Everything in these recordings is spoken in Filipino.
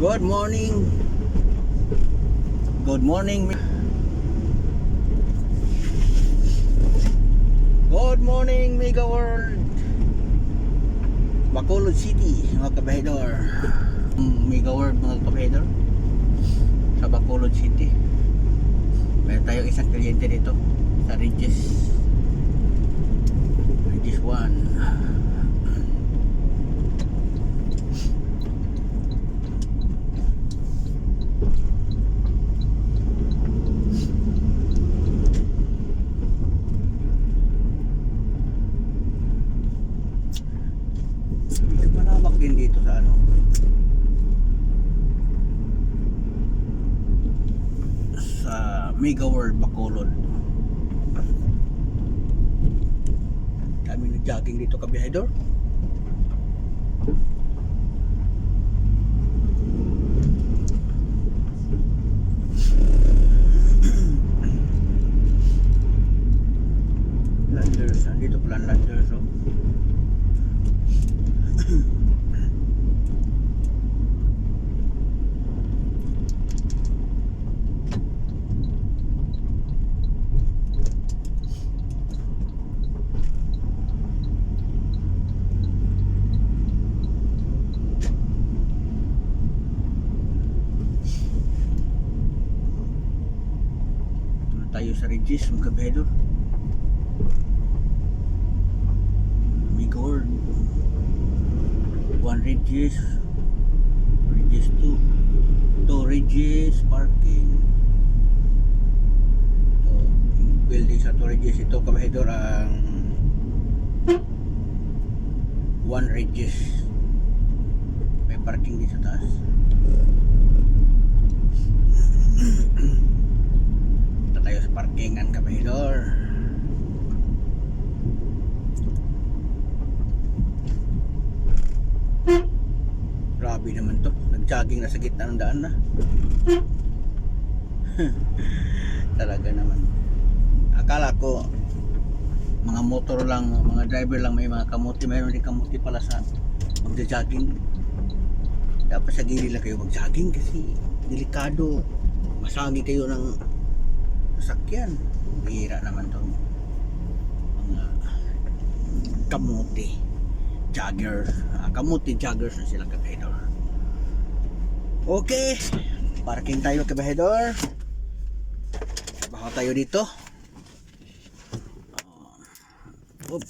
Good morning. Good morning. Good morning, Mega World. Bacolod City, mga kabahedor. Mm, Mega World, mga kabahedor. Sa Bacolod City. Meron tayong isang kliyente dito sa. Regis din dito sa ano. Sa Mega World Bacolod. Kami nag-jogging dito kabihedor. Landers, dito pala Landers oh. Tayo sa Regis, mga kabedor. Migor. One Regis. Regis 2. Two Regis parking. Ito, building sa two Regis. Ito kabedor ang One Regis. May parking din sa taas. Ito tayo sa parkingan kabahidor. Grabe naman to. Nag-jogging na sa gitna ng daan na. Talaga naman. Akala ko mga motor lang, mga driver lang may mga kamuti. Mayroon din kamuti pala sa magja-jogging. Dapat sa gilid lang kayo mag-jogging kasi delikado. Masagi kayo ng sasakyan. Bihira naman to. Mga kamuti. Joggers. Ah, kamuti joggers na sila kabahedor. Okay. Parking tayo kabahedor. Baka tayo dito. Oh. Oop.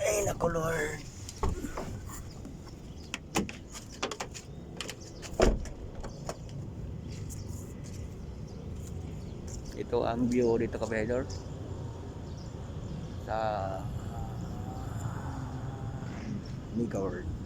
Ay, naku Lord. Ito ang view dito kabahedor. Sa Mega World.